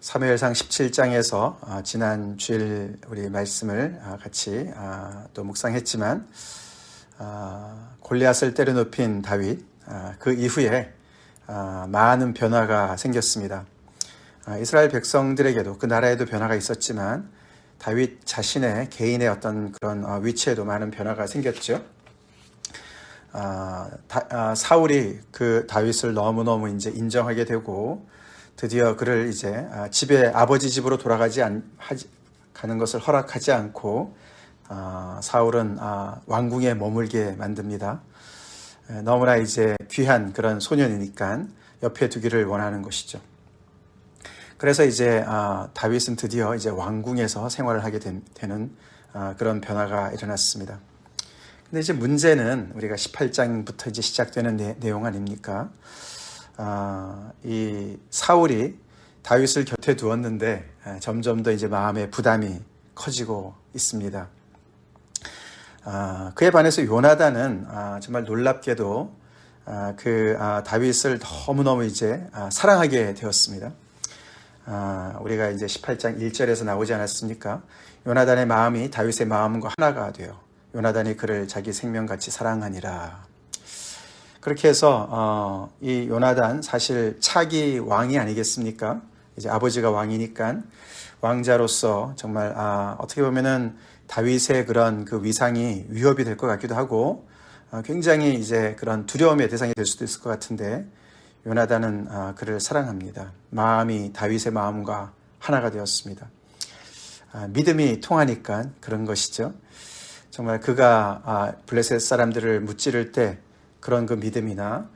사무엘상 17장에서 아, 지난 주일 우리 말씀을 아, 같이 아, 또 묵상했지만 골리앗을 때려눕힌 다윗 그 이후에 많은 변화가 생겼습니다. 이스라엘 백성들에게도 그 나라에도 변화가 있었지만 다윗 자신의 개인의 어떤 그런 어, 위치에도 많은 변화가 생겼죠. 사울이 그 다윗을 너무너무 이제 인정하게 되고 드디어 그를 이제 아, 집에 아버지 집으로 돌아가지 않, 하지, 가는 것을 허락하지 않고 아, 사울은 아, 왕궁에 머물게 만듭니다. 너무나 이제 귀한 그런 소년이니까 옆에 두기를 원하는 것이죠. 그래서 이제 다윗은 드디어 이제 왕궁에서 생활을 하게 되는 그런 변화가 일어났습니다. 근데 이제 문제는 우리가 18장부터 이제 시작되는 내용 아닙니까? 아, 이 사울이 다윗을 곁에 두었는데 아, 점점 더 이제 마음의 부담이 커지고 있습니다. 아, 그에 반해서 요나단은 정말 놀랍게도 그 다윗을 너무너무 이제 사랑하게 되었습니다. 우리가 이제 18장 1절에서 나오지 않았습니까? 요나단의 마음이 다윗의 마음과 하나가 되어 요나단이 그를 자기 생명같이 사랑하니라. 그렇게 해서 어, 이 요나단 사실 차기 왕이 아니겠습니까? 이제 아버지가 왕이니까 왕자로서 정말 아, 어떻게 보면은 다윗의 그런 그 위상이 위협이 될 것 같기도 하고 어, 굉장히 이제 그런 두려움의 대상이 될 수도 있을 것 같은데 요나단은 아, 그를 사랑합니다. 마음이 다윗의 마음과 하나가 되었습니다. 아, 믿음이 통하니까 그런 것이죠. 정말 그가 아, 블레셋 사람들을 무찌를 때 그런 그 믿음이나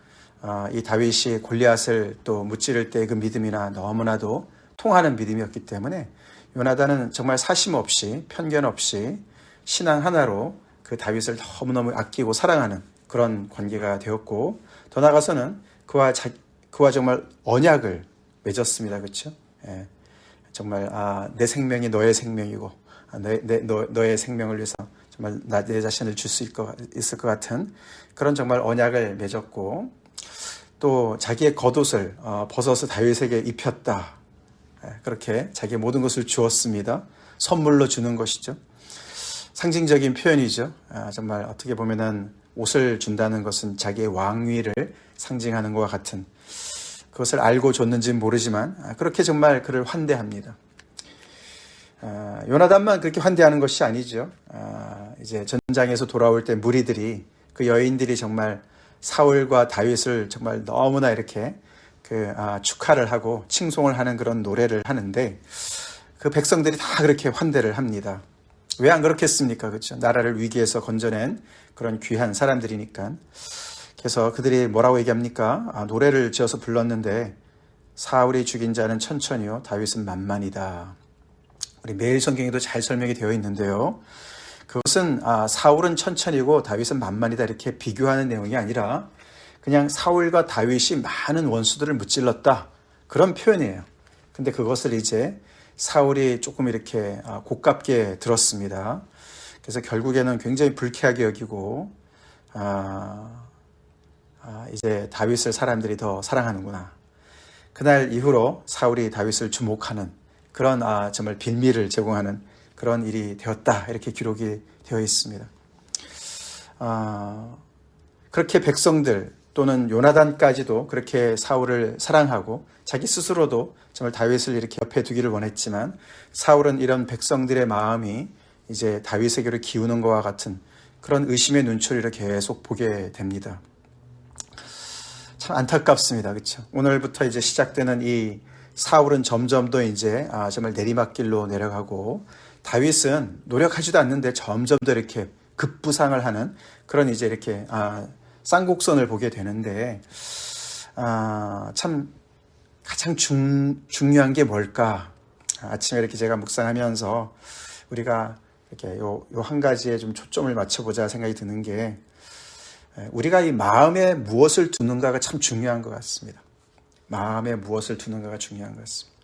아, 이 다윗이 골리앗을 또 무찌를 때그 믿음이나 너무나도 통하는 믿음이었기 때문에 요나단은 정말 사심 없이 편견 없이 신앙 하나로 그 다윗을 너무너무 아끼고 사랑하는 그런 관계가 되었고 더 나아가서는 그와 자, 그와 정말 언약을 맺었습니다. 그렇죠? 예. 정말 아, 내 생명이 너의 생명이고 아, 내, 내, 너, 너의 생명을 위해서 정말 나, 내 자신을 줄 수 있을 것 같은 그런 정말 언약을 맺었고 또 자기의 겉옷을 어, 벗어서 다윗에게 입혔다. 예, 그렇게 자기의 모든 것을 주었습니다. 선물로 주는 것이죠. 상징적인 표현이죠. 아, 정말 어떻게 보면은 옷을 준다는 것은 자기의 왕위를 상징하는 것과 같은 그것을 알고 줬는지는 모르지만 아, 그렇게 정말 그를 환대합니다. 아, 요나단만 그렇게 환대하는 것이 아니죠. 이제 전장에서 돌아올 때 무리들이 그 여인들이 정말 사울과 다윗을 정말 너무나 이렇게 그 아, 축하를 하고 칭송을 하는 그런 노래를 하는데 그 백성들이 다 그렇게 환대를 합니다. 왜 안 그렇겠습니까? 그렇죠? 나라를 위기에서 건져낸 그런 귀한 사람들이니까. 그래서 그들이 뭐라고 얘기합니까? 아, 노래를 지어서 불렀는데 사울이 죽인 자는 천천히요, 다윗은 만만이다. 우리 매일 성경에도 잘 설명이 되어 있는데요. 그것은 아, 사울은 천천히고 다윗은 만만이다 이렇게 비교하는 내용이 아니라 그냥 사울과 다윗이 많은 원수들을 무찔렀다 그런 표현이에요. 근데 그것을 이제 사울이 조금 이렇게 아, 고깝게 들었습니다. 그래서 결국에는 굉장히 불쾌하게 여기고 아, 아, 이제 다윗을 사람들이 더 사랑하는구나. 그날 이후로 사울이 다윗을 주목하는 그런 아, 정말 빌미를 제공하는 그런 일이 되었다. 이렇게 기록이 되어 있습니다. 아, 그렇게 백성들 또는 요나단까지도 그렇게 사울을 사랑하고 자기 스스로도 정말 다윗을 이렇게 옆에 두기를 원했지만 사울은 이런 백성들의 마음이 이제 다윗에게로 기우는 것과 같은 그런 의심의 눈초리를 계속 보게 됩니다. 참 안타깝습니다. 그렇죠? 오늘부터 이제 시작되는 이 사울은 점점 더 이제 아, 정말 내리막길로 내려가고 다윗은 노력하지도 않는데 점점 더 이렇게 급부상을 하는 그런 이제 이렇게 아, 쌍곡선을 보게 되는데 아, 참 가장 중, 중요한 게 뭘까? 아침에 이렇게 제가 묵상하면서 우리가 이렇게 요, 요 한 가지에 좀 초점을 맞춰보자 생각이 드는 게 우리가 이 마음에 무엇을 두는가가 참 중요한 것 같습니다. 마음에 무엇을 두는가가 중요한 것 같습니다.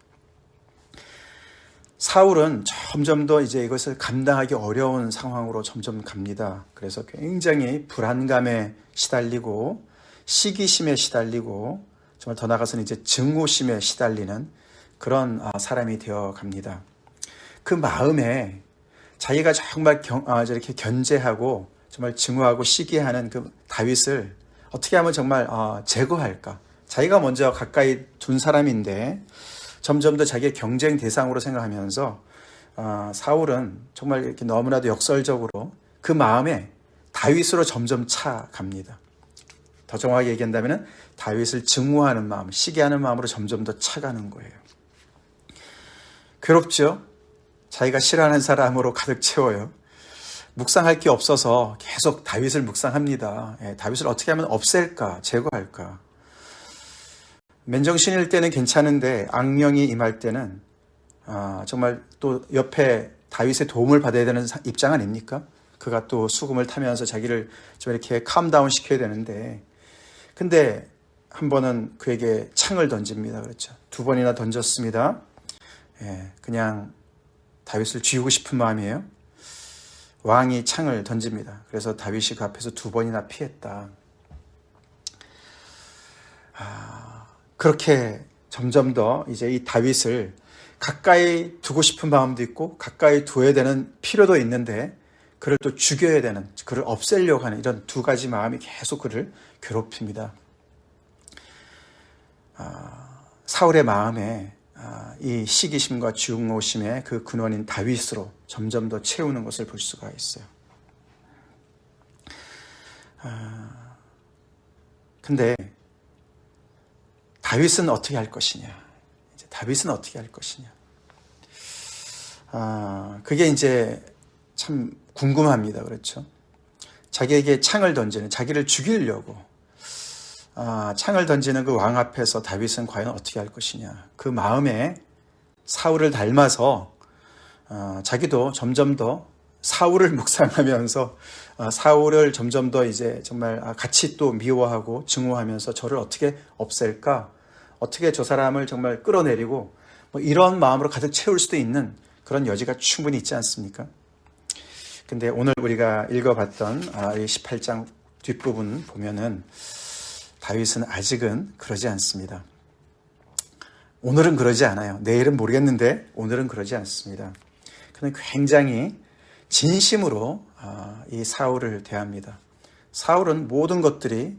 사울은 점점 더 이제 이것을 감당하기 어려운 상황으로 점점 갑니다. 그래서 굉장히 불안감에 시달리고 시기심에 시달리고 정말 더 나아가서는 이제 증오심에 시달리는 그런 아, 사람이 되어 갑니다. 그 마음에 자기가 정말 경, 아, 저렇게 견제하고 정말 증오하고 시기하는 그 다윗을 어떻게 하면 정말 아, 제거할까? 자기가 먼저 가까이 둔 사람인데 점점 더 자기의 경쟁 대상으로 생각하면서 아, 사울은 정말 이렇게 너무나도 역설적으로 그 마음에 다윗으로 점점 차갑니다. 더 정확하게 얘기한다면 다윗을 증오하는 마음, 시기하는 마음으로 점점 더 차가는 거예요. 괴롭죠? 자기가 싫어하는 사람으로 가득 채워요. 묵상할 게 없어서 계속 다윗을 묵상합니다. 예, 다윗을 어떻게 하면 없앨까, 제거할까. 맨정신일 때는 괜찮은데 악령이 임할 때는 아, 정말 또 옆에 다윗의 도움을 받아야 되는 입장 아닙니까? 그가 또 수금을 타면서 자기를 좀 이렇게 캄다운 시켜야 되는데 근데 한 번은 그에게 창을 던집니다. 그렇죠. 두 번이나 던졌습니다. 예, 그냥 다윗을 쥐고 싶은 마음이에요. 왕이 창을 던집니다. 그래서 다윗이 그 앞에서 두 번이나 피했다. 아, 그렇게 점점 더 이제 이 다윗을 가까이 두고 싶은 마음도 있고 가까이 두어야 되는 필요도 있는데 그를 또 죽여야 되는 그를 없애려고 하는 이런 두 가지 마음이 계속 그를 괴롭힙니다. 아, 사울의 마음에 아, 이 시기심과 증오심의 그 근원인 다윗으로 점점 더 채우는 것을 볼 수가 있어요. 아, 근데 다윗은 어떻게 할 것이냐? 이제 다윗은 어떻게 할 것이냐? 아, 그게 이제 참 궁금합니다. 그렇죠? 자기에게 창을 던지는, 자기를 죽이려고 아, 창을 던지는 그 왕 앞에서 다윗은 과연 어떻게 할 것이냐. 그 마음에 사울을 닮아서 아, 자기도 점점 더 사울을 묵상하면서 아, 사울을 점점 더 이제 정말 아, 같이 또 미워하고 증오하면서 저를 어떻게 없앨까? 어떻게 저 사람을 정말 끌어내리고 뭐 이런 마음으로 가득 채울 수도 있는 그런 여지가 충분히 있지 않습니까? 근데 오늘 우리가 읽어봤던 아, 이 18장 뒷부분 보면은 다윗은 아직은 그러지 않습니다. 오늘은 그러지 않아요. 내일은 모르겠는데 오늘은 그러지 않습니다. 그는 굉장히 진심으로 아, 이 사울을 대합니다. 사울은 모든 것들이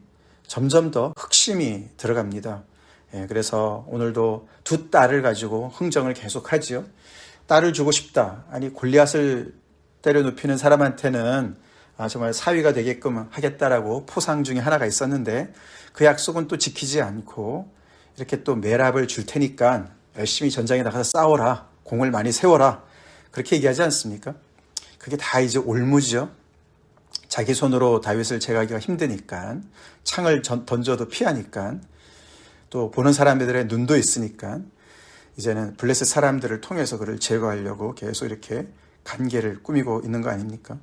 점점 더 흑심이 들어갑니다. 예, 그래서 오늘도 두 딸을 가지고 흥정을 계속하지요. 딸을 주고 싶다. 아니 골리앗을 때려 눕히는 사람한테는 아, 정말 사위가 되게끔 하겠다라고 포상 중에 하나가 있었는데 그 약속은 또 지키지 않고 이렇게 또 매랍을 줄 테니까 열심히 전장에 나가서 싸워라. 공을 많이 세워라. 그렇게 얘기하지 않습니까? 그게 다 이제 올무죠. 자기 손으로 다윗을 제거하기가 힘드니까 창을 던져도 피하니까 또 보는 사람들의 눈도 있으니까 이제는 블레셋 사람들을 통해서 그를 제거하려고 계속 이렇게 관계를 꾸미고 있는 거 아닙니까?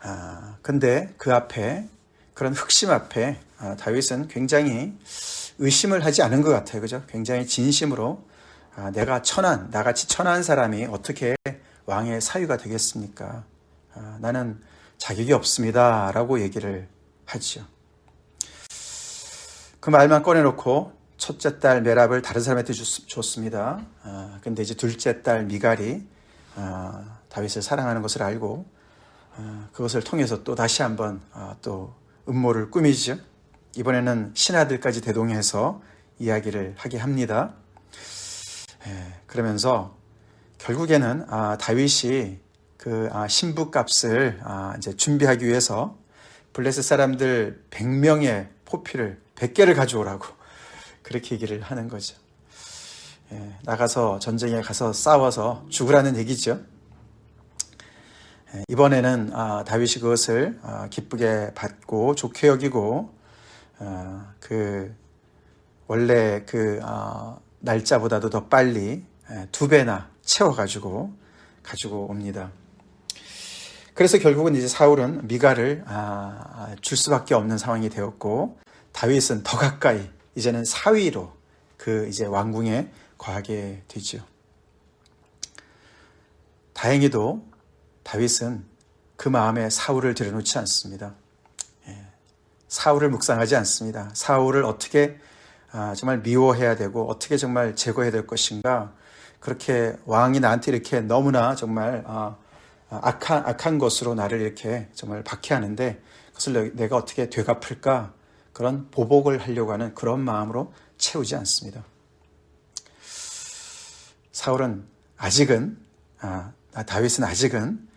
아, 근데 그 앞에 그런 흑심 앞에 아, 다윗은 굉장히 의심을 하지 않은 것 같아요. 그죠? 굉장히 진심으로 아, 내가 천한, 나같이 천한 사람이 어떻게 왕의 사유가 되겠습니까? 아, 나는 자격이 없습니다. 라고 얘기를 하죠. 그 말만 꺼내놓고 첫째 딸 메랍을 다른 사람한테 줬, 습니다 아, 근데 이제 둘째 딸 미갈이 아, 다윗을 사랑하는 것을 알고 아, 그것을 통해서 또 다시 한번 아, 또 음모를 꾸미죠. 이번에는 신하들까지 대동해서 이야기를 하게 합니다. 예, 그러면서 결국에는 아, 다윗이 그 아, 신부값을 아, 이제 준비하기 위해서 블레셋 사람들 100명의 포피를 100개를 가져오라고 그렇게 얘기를 하는 거죠. 예, 나가서 전쟁에 가서 싸워서 죽으라는 얘기죠. 예, 이번에는 아, 다윗이 그것을 아, 기쁘게 받고 좋게 여기고 아, 그 원래 그 날짜보다도 더 빨리 예, 두 배나 채워가지고 가지고 옵니다. 그래서 결국은 이제 사울은 미가를 줄 수밖에 없는 상황이 되었고 다윗은 더 가까이 이제는 사위로 그 이제 왕궁에 거하게 되죠. 다행히도 다윗은 그 마음에 사울을 들여놓지 않습니다. 예. 사울을 묵상하지 않습니다. 사울을 어떻게 아, 정말 미워해야 되고 어떻게 정말 제거해야 될 것인가 그렇게 왕이 나한테 이렇게 너무나 정말 아, 아, 악한 악한 것으로 나를 이렇게 정말 박해하는데 그것을 내- 내가 어떻게 되갚을까 그런 보복을 하려고 하는 그런 마음으로 채우지 않습니다. 사울은 아직은 아, 아, 다윗은 아직은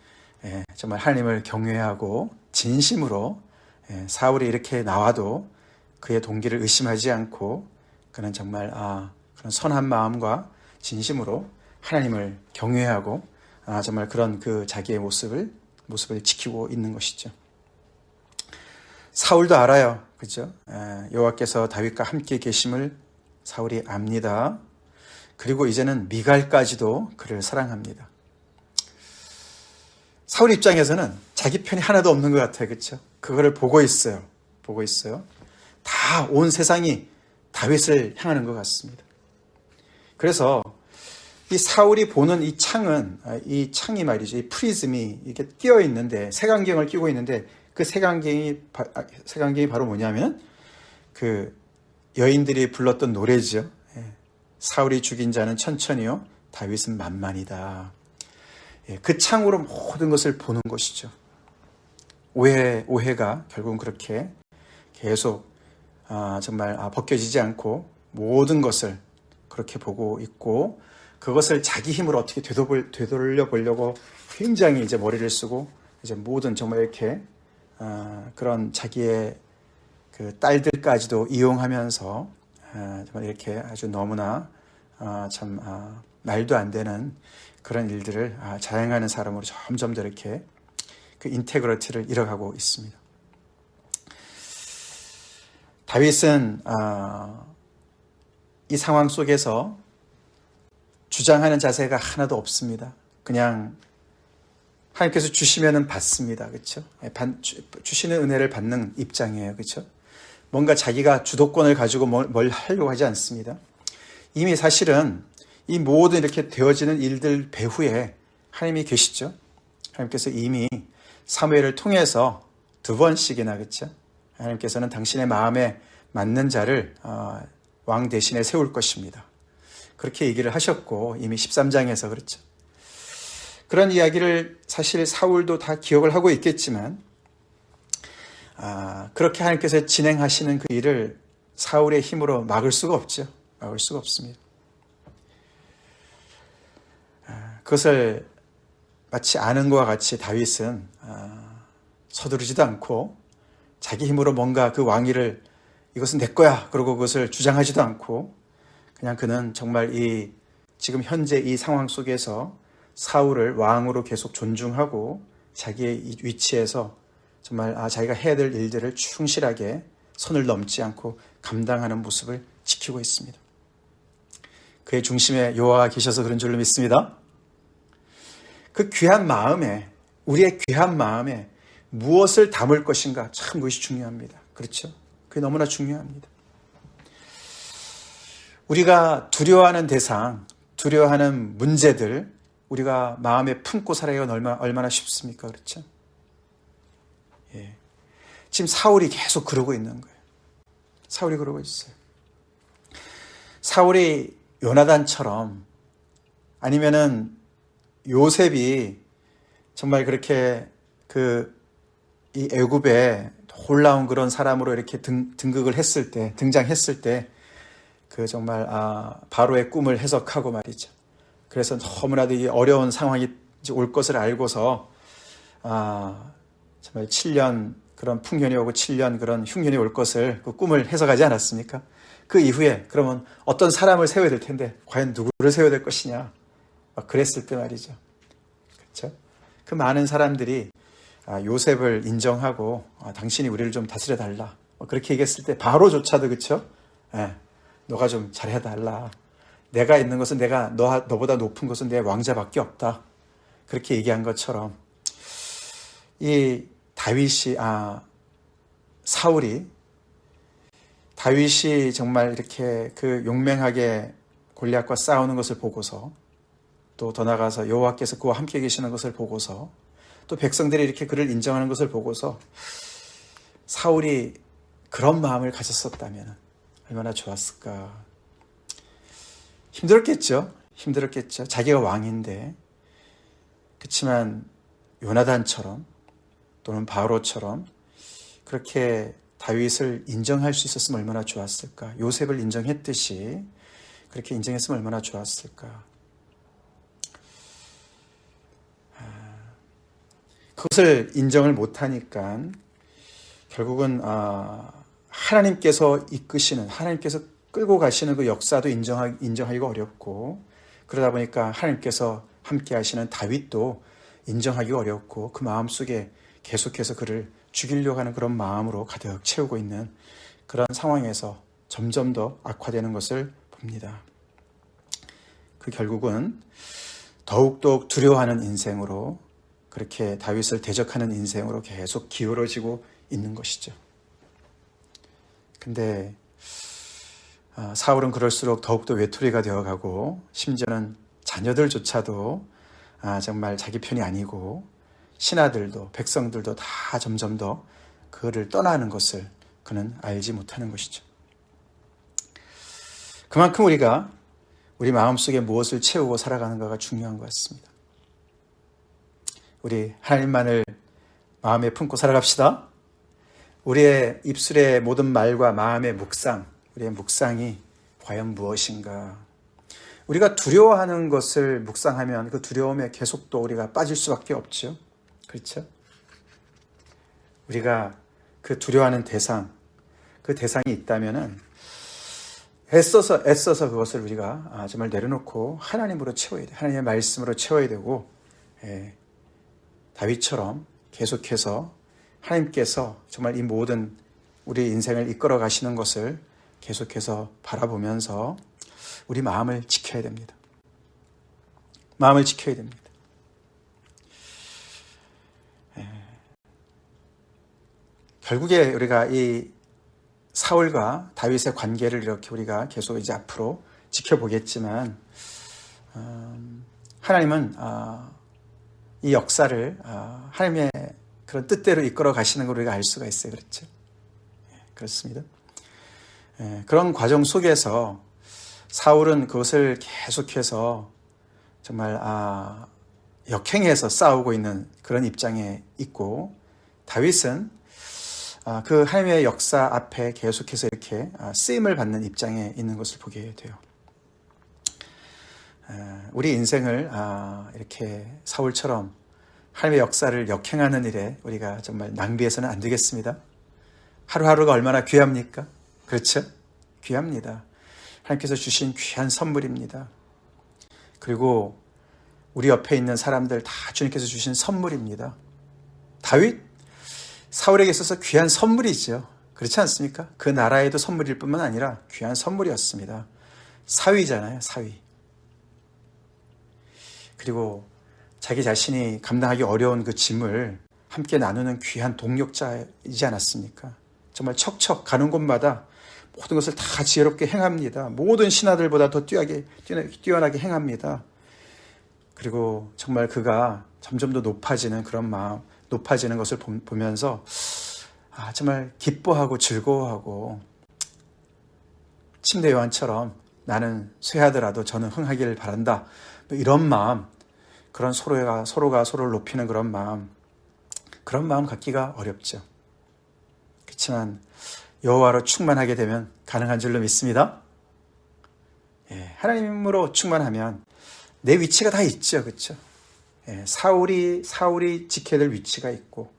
예, 정말 하나님을 경외하고 진심으로 예, 사울이 이렇게 나와도 그의 동기를 의심하지 않고 그는 정말 아, 그런 선한 마음과 진심으로 하나님을 경외하고 아, 정말 그런 그 자기의 모습을 모습을 지키고 있는 것이죠. 사울도 알아요, 그죠? 예, 여호와께서 다윗과 함께 계심을 사울이 압니다. 그리고 이제는 미갈까지도 그를 사랑합니다. 사울 입장에서는 자기 편이 하나도 없는 것 같아요. 그렇죠? 그거를 보고 있어요. 보고 있어요. 다 온 세상이 다윗을 향하는 것 같습니다. 그래서 이 사울이 보는 이 창은 아, 이 창이 말이죠. 이 프리즘이 이렇게 띄어 있는데 색안경을 끼고 있는데 그 색안경이 바- 아, 색안경이 바로 뭐냐면 그 여인들이 불렀던 노래죠. 예. 사울이 죽인 자는 천천히요, 다윗은 만만이다. 예, 그 창으로 모든 것을 보는 것이죠. 오해, 오해가 결국은 그렇게 계속 아, 정말 아, 벗겨지지 않고 모든 것을 그렇게 보고 있고 그것을 자기 힘으로 어떻게 되돌, 되돌려 보려고 굉장히 이제 머리를 쓰고 이제 모든 정말 이렇게 아, 그런 자기의 그 딸들까지도 이용하면서 아, 정말 이렇게 아주 너무나 아, 참 아, 말도 안 되는 그런 일들을 아, 자행하는 사람으로 점점 더 이렇게 그 인테그러티를 잃어가고 있습니다. 다윗은 아, 이 상황 속에서 주장하는 자세가 하나도 없습니다. 그냥 하나님께서 주시면은 받습니다. 그렇죠? 주시는 은혜를 받는 입장이에요. 그렇죠? 뭔가 자기가 주도권을 가지고 뭘, 뭘 하려고 하지 않습니다. 이미 사실은 이 모든 이렇게 되어지는 일들 배후에 하나님이 계시죠. 하나님께서 이미 사무엘을 통해서 두 번씩이나 그렇죠. 하나님께서는 당신의 마음에 맞는 자를 어, 왕 대신에 세울 것입니다. 그렇게 얘기를 하셨고 이미 13장에서 그렇죠. 그런 이야기를 사실 사울도 다 기억을 하고 있겠지만 아, 그렇게 하나님께서 진행하시는 그 일을 사울의 힘으로 막을 수가 없죠. 막을 수가 없습니다. 아, 그것을 마치 아는 것과 같이 다윗은 아, 서두르지도 않고 자기 힘으로 뭔가 그 왕위를 이것은 내 거야 그러고 그것을 주장하지도 않고 그냥 그는 정말 이 지금 현재 이 상황 속에서 사울을 왕으로 계속 존중하고 자기의 위치에서 정말 아, 자기가 해야 될 일들을 충실하게 선을 넘지 않고 감당하는 모습을 지키고 있습니다. 그의 중심에 여호와가 계셔서 그런 줄로 믿습니다. 그 귀한 마음에 우리의 귀한 마음에 무엇을 담을 것인가 참 그것이 중요합니다. 그렇죠? 그게 너무나 중요합니다. 우리가 두려워하는 대상, 두려워하는 문제들 우리가 마음에 품고 살아야 얼마, 얼마나 쉽습니까? 그렇죠? 예. 지금 사울이 계속 그러고 있는 거예요. 사울이 그러고 있어요. 사울이 요나단처럼 아니면은 요셉이 정말 그렇게 그 이 애굽에 놀라운 그런 사람으로 이렇게 등, 등극을 했을 때 등장했을 때 그 정말 아 바로의 꿈을 해석하고 말이죠. 그래서 너무나도 이 어려운 상황이 올 것을 알고서 아 정말 7년 그런 풍년이 오고 7년 그런 흉년이 올 것을 그 꿈을 해석하지 않았습니까? 그 이후에 그러면 어떤 사람을 세워야 될 텐데 과연 누구를 세워야 될 것이냐? 막 그랬을 때 말이죠. 그렇죠? 그 많은 사람들이 아, 요셉을 인정하고 아, 당신이 우리를 좀 다스려 달라. 뭐 그렇게 얘기했을 때 바로조차도 그렇죠? 예, 너가 좀 잘해 달라. 내가 있는 것은 내가 너 너보다 높은 것은 내 왕자밖에 없다. 그렇게 얘기한 것처럼 이 다윗이 아 사울이 다윗이 정말 이렇게 그 용맹하게 골리앗과 싸우는 것을 보고서 또 더 나가서 여호와께서 그와 함께 계시는 것을 보고서 또 백성들이 이렇게 그를 인정하는 것을 보고서 사울이 그런 마음을 가졌었다면 얼마나 좋았을까. 힘들었겠죠. 힘들었겠죠. 자기가 왕인데. 그렇지만 요나단처럼 또는 바로처럼 그렇게 다윗을 인정할 수 있었으면 얼마나 좋았을까. 요셉을 인정했듯이 그렇게 인정했으면 얼마나 좋았을까. 그것을 인정을 못하니까 결국은 아, 하나님께서 이끄시는 하나님께서 끌고 가시는 그 역사도 인정하, 인정하기가 어렵고 그러다 보니까 하나님께서 함께 하시는 다윗도 인정하기가 어렵고 그 마음속에 계속해서 그를 죽이려고 하는 그런 마음으로 가득 채우고 있는 그런 상황에서 점점 더 악화되는 것을 봅니다. 그 결국은 더욱더 두려워하는 인생으로 그렇게 다윗을 대적하는 인생으로 계속 기울어지고 있는 것이죠. 근데 아, 사울은 그럴수록 더욱더 외톨이가 되어가고 심지어는 자녀들조차도 아, 정말 자기 편이 아니고 신하들도 백성들도 다 점점 더 그를 떠나는 것을 그는 알지 못하는 것이죠. 그만큼 우리가 우리 마음속에 무엇을 채우고 살아가는가가 중요한 것 같습니다. 우리 하나님만을 마음에 품고 살아갑시다. 우리의 입술의 모든 말과 마음의 묵상, 우리의 묵상이 과연 무엇인가? 우리가 두려워하는 것을 묵상하면 그 두려움에 계속 또 우리가 빠질 수밖에 없죠. 그렇죠? 우리가 그 두려워하는 대상, 그 대상이 있다면은 애써서 애써서 그것을 우리가 아, 정말 내려놓고 하나님으로 채워야 돼. 하나님의 말씀으로 채워야 되고 예, 다윗처럼 계속해서 하나님께서 정말 이 모든 우리 인생을 이끌어 가시는 것을 계속해서 바라보면서 우리 마음을 지켜야 됩니다. 마음을 지켜야 됩니다. 예. 결국에 우리가 이 사울과 다윗의 관계를 이렇게 우리가 계속 이제 앞으로 지켜보겠지만 음, 하나님은 아, 이 역사를 아, 하나님의 그런 뜻대로 이끌어 가시는 걸 우리가 알 수가 있어요. 그렇죠? 예, 그렇습니다. 예, 그런 과정 속에서 사울은 그것을 계속해서 정말 아, 역행해서 싸우고 있는 그런 입장에 있고 다윗은 아, 그 하나님의 역사 앞에 계속해서 이렇게 아, 쓰임을 받는 입장에 있는 것을 보게 돼요. 우리 인생을 아, 이렇게 사울처럼 하나님의 역사를 역행하는 일에 우리가 정말 낭비해서는 안 되겠습니다. 하루하루가 얼마나 귀합니까? 그렇죠? 귀합니다. 하나님께서 주신 귀한 선물입니다. 그리고 우리 옆에 있는 사람들 다 주님께서 주신 선물입니다. 다윗, 사울에게 있어서 귀한 선물이죠. 그렇지 않습니까? 그 나라에도 선물일 뿐만 아니라 귀한 선물이었습니다. 사위잖아요, 사위. 그리고 자기 자신이 감당하기 어려운 그 짐을 함께 나누는 귀한 동력자이지 않았습니까? 정말 척척 가는 곳마다 모든 것을 다 지혜롭게 행합니다. 모든 신하들보다 더 뛰어나게, 뛰어나게 행합니다. 그리고 정말 그가 점점 더 높아지는 그런 마음, 높아지는 것을 보면서 아, 정말 기뻐하고 즐거워하고 침대 요한처럼 나는 쇠하더라도 저는 흥하기를 바란다. 뭐 이런 마음, 그런 서로가 서로가 서로를 높이는 그런 마음, 그런 마음 갖기가 어렵죠. 그렇지만 여호와로 충만하게 되면 가능한 줄로 믿습니다. 예, 하나님으로 충만하면 내 위치가 다 있죠, 그렇죠? 예, 사울이 사울이 지켜야 될 위치가 있고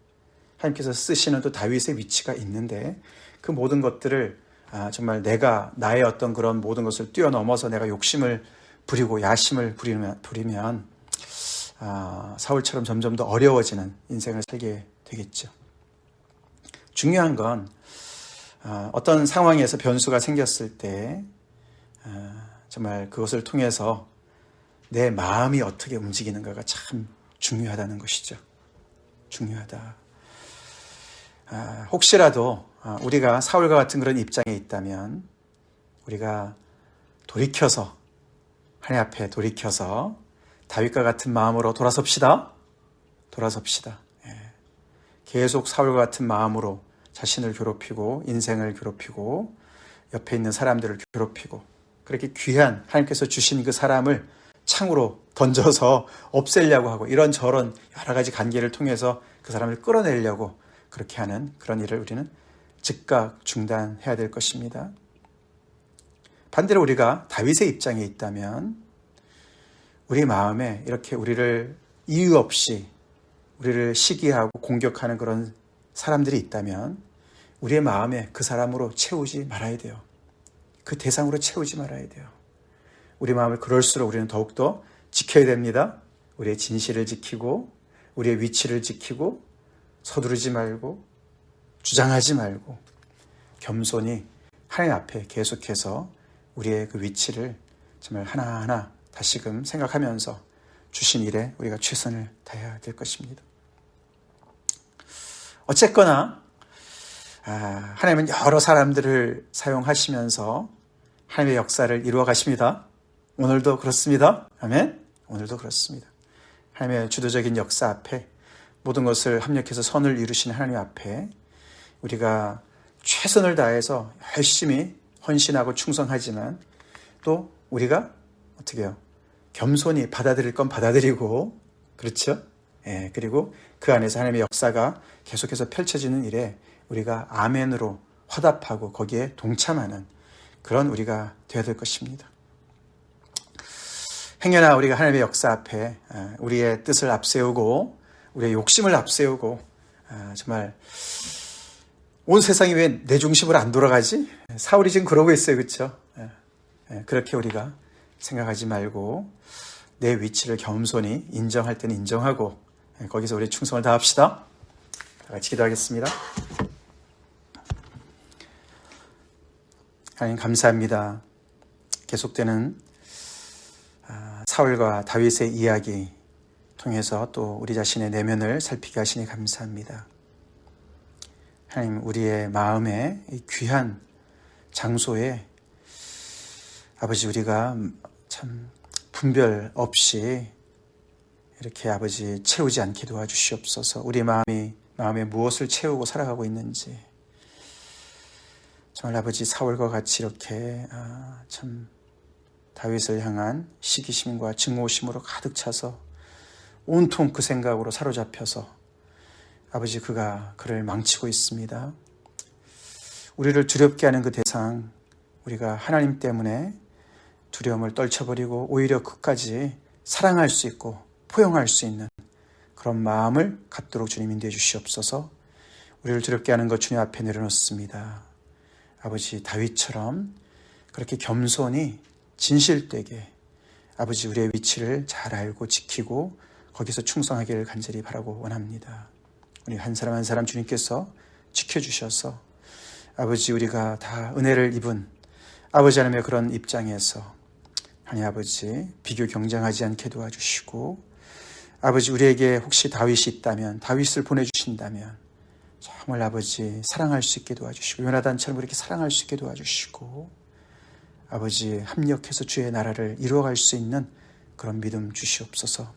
하나님께서 쓰시는 또 다윗의 위치가 있는데 그 모든 것들을 아, 정말 내가 나의 어떤 그런 모든 것을 뛰어넘어서 내가 욕심을 부리고 야심을 부리면, 부리면 아, 사울처럼 점점 더 어려워지는 인생을 살게 되겠죠. 중요한 건 아, 어떤 상황에서 변수가 생겼을 때 아, 정말 그것을 통해서 내 마음이 어떻게 움직이는가가 참 중요하다는 것이죠. 중요하다. 혹시라도 우리가 사울과 같은 그런 입장에 있다면 우리가 돌이켜서 하나님 앞에 돌이켜서 다윗과 같은 마음으로 돌아섭시다. 돌아섭시다. 예. 계속 사울과 같은 마음으로 자신을 괴롭히고 인생을 괴롭히고 옆에 있는 사람들을 괴롭히고 그렇게 귀한 하나님께서 주신 그 사람을 창으로 던져서 없애려고 하고 이런 저런 여러 가지 관계를 통해서 그 사람을 끌어내려고 그렇게 하는 그런 일을 우리는 즉각 중단해야 될 것입니다. 반대로 우리가 다윗의 입장에 있다면 우리 마음에 이렇게 우리를 이유 없이 우리를 시기하고 공격하는 그런 사람들이 있다면 우리의 마음에 그 사람으로 채우지 말아야 돼요. 그 대상으로 채우지 말아야 돼요. 우리 마음을 그럴수록 우리는 더욱더 지켜야 됩니다. 우리의 진실을 지키고 우리의 위치를 지키고 서두르지 말고 주장하지 말고 겸손히 하나님 앞에 계속해서 우리의 그 위치를 정말 하나하나 다시금 생각하면서 주신 일에 우리가 최선을 다해야 될 것입니다. 어쨌거나 아, 하나님은 여러 사람들을 사용하시면서 하나님의 역사를 이루어 가십니다. 오늘도 그렇습니다. 아멘. 오늘도 그렇습니다. 하나님의 주도적인 역사 앞에 모든 것을 합력해서 선을 이루시는 하나님 앞에 우리가 최선을 다해서 열심히 헌신하고 충성하지만 또 우리가 어떻게 해요? 겸손히 받아들일 건 받아들이고 그렇죠? 예, 그리고 그 안에서 하나님의 역사가 계속해서 펼쳐지는 일에 우리가 아멘으로 화답하고 거기에 동참하는 그런 우리가 되어야 될 것입니다. 행여나 우리가 하나님의 역사 앞에 아, 우리의 뜻을 앞세우고 우리의 욕심을 앞세우고 아, 정말 온 세상이 왜 내 중심으로 안 돌아가지? 사울이 지금 그러고 있어요, 그렇죠? 그렇게 우리가 생각하지 말고 내 위치를 겸손히 인정할 때는 인정하고 예, 거기서 우리 충성을 다합시다. 다 같이 기도하겠습니다. 하나님 감사합니다. 계속되는 아, 사울과 다윗의 이야기 통해서 또 우리 자신의 내면을 살피게 하시니 감사합니다. 하나님 우리의 마음에 귀한 장소에 아버지 우리가 참 분별 없이 이렇게 아버지 채우지 않게 도와주시옵소서. 우리 마음이 마음에 무엇을 채우고 살아가고 있는지 정말 아버지 사울과 같이 이렇게 아, 참 다윗을 향한 시기심과 증오심으로 가득 차서 온통 그 생각으로 사로잡혀서 아버지 그가 그를 망치고 있습니다. 우리를 두렵게 하는 그 대상 우리가 하나님 때문에 두려움을 떨쳐버리고 오히려 끝까지 사랑할 수 있고 포용할 수 있는 그런 마음을 갖도록 주님 인도해 주시옵소서 우리를 두렵게 하는 것 주님 앞에 내려놓습니다. 아버지 다윗처럼 그렇게 겸손히 진실되게 아버지 우리의 위치를 잘 알고 지키고 거기서 충성하기를 간절히 바라고 원합니다. 우리 한 사람 한 사람 주님께서 지켜주셔서 아버지 우리가 다 은혜를 입은 아버지 하나님의 그런 입장에서 하나님 아버지 비교 경쟁하지 않게 도와주시고 아버지 우리에게 혹시 다윗이 있다면 다윗을 보내주신다면 정말 아버지 사랑할 수 있게 도와주시고 요나단처럼 그렇게 사랑할 수 있게 도와주시고 아버지 합력해서 주의 나라를 이루어갈 수 있는 그런 믿음 주시옵소서.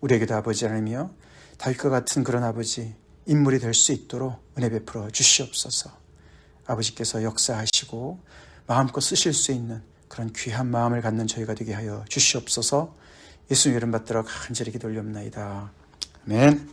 우리에게도 아버지 하나님이여 다윗과 같은 그런 아버지 인물이 될 수 있도록 은혜 베풀어 주시옵소서. 아버지께서 역사하시고 마음껏 쓰실 수 있는 그런 귀한 마음을 갖는 저희가 되게 하여 주시옵소서 예수님 이름 받들어 간절히 기도 올렵나이다. 아멘.